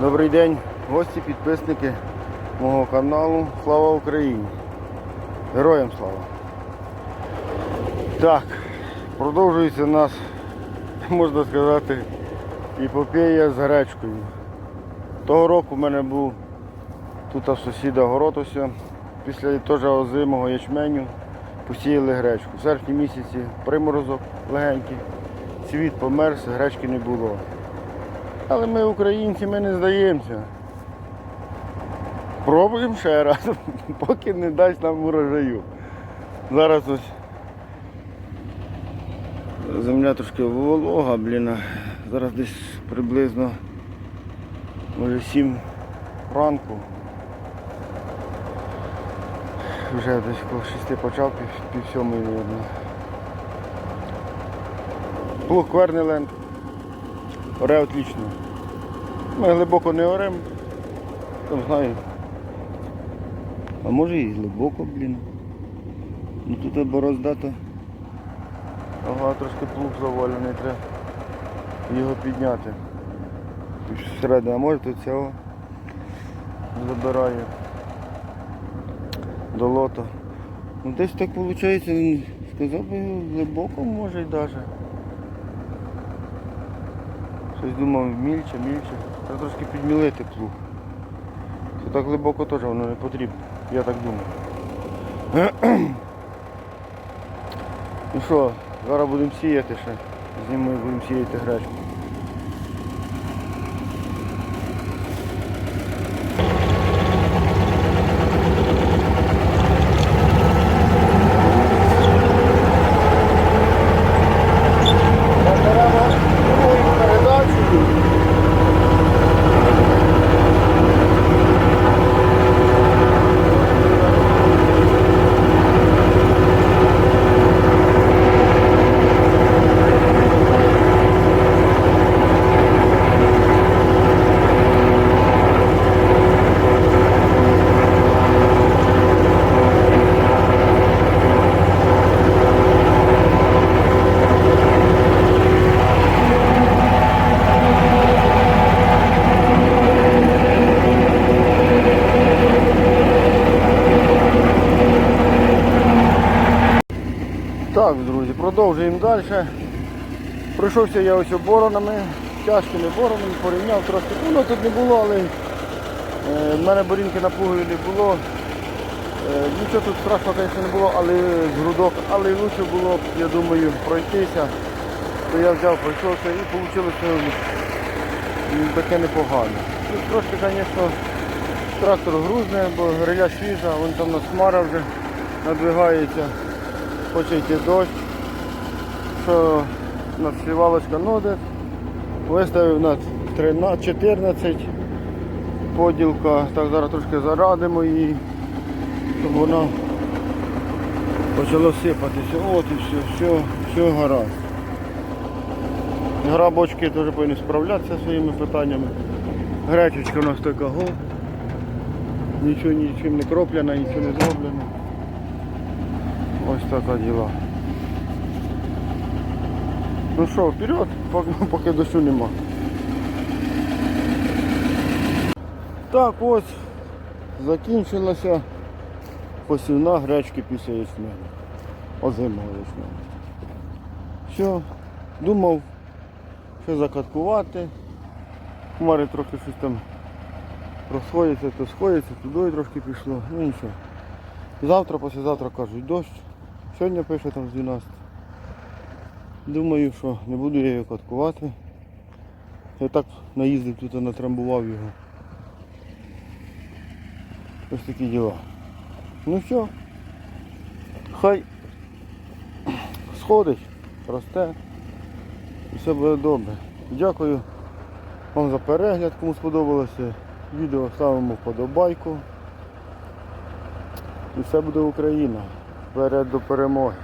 Добрий день, гості, підписники мого каналу. Слава Україні! Героям слава! Так, продовжується у нас, можна сказати, епопея з гречкою. Того року в мене був тут в сусіда город ось. Після теж озимого ячменю посіяли гречку. В серпні місяці приморозок легенький, цвіт померз, гречки не було. Але ми, українці, ми не здаємося. Пробуємо ще раз, поки не дасть нам урожаю. Зараз ось земля трошки волога, блін. Зараз десь приблизно може 7 ранку. Вже десь коло 6 почав, пів, сьомої, мабуть. Плуг Квернеленд. Оре отлично. Ми глибоко не орем. Там знаю. А може і глибоко, блін. Ну тут бороздата. Ага, трошки плуг завалений, треба його підняти. Тут Всередину, а може тут цього забирає до лота. Ну десь так виходить, він сказав би глибоко може й навіть. Щось думав мільче, мільче. Треба трошки підмілити плуг. Це так глибоко теж воно не потрібно, я так думаю. Ну що, зараз будемо сіяти ще. Знімаю будемо сіяти гречку. Так, друзі, продовжуємо далі. Пройшовся я ось боронами, тяжкими боронами, порівняв трошки. Ну, воно тут не було, але е, в мене борінки на пугові не було. Е, нічого тут страшного, звісно, не було, але з грудок, але краще було б, я думаю, пройтися. То я взяв, пройшовся і вийшло таке непогано. Ну, трошки, звісно, трактор грузне, бо гриля свіжа, вон там на смара вже надвигається хоче йти дощ, що у нас. Виставив на 13, 14 поділка. Так зараз трошки зарадимо її, щоб вона почала сипатися. От і все, все, все гаразд. Грабочки теж повинні справлятися своїми питаннями. Гречечка у нас така го. Нічого нічим не кроплена, нічого не зроблено. Ось така діла. Ну що, вперед, поки, поки дощу нема. Так ось закінчилася посівна гречки після ячменю. Озимого ячменю. Все, думав, що закаткувати. Хмари трохи щось там розходяться, то сходяться, туди трошки пішло. Ну нічого. Завтра, післязавтра кажуть дощ. Сьогодні пише там з 12. Думаю, що не буду я його каткувати. Я так наїздив тут, натрамбував його. Ось такі діла. Ну все. Хай сходить, росте і все буде добре. Дякую вам за перегляд, кому сподобалося. Відео ставимо вподобайку. І все буде Україна. Вперед перемоги.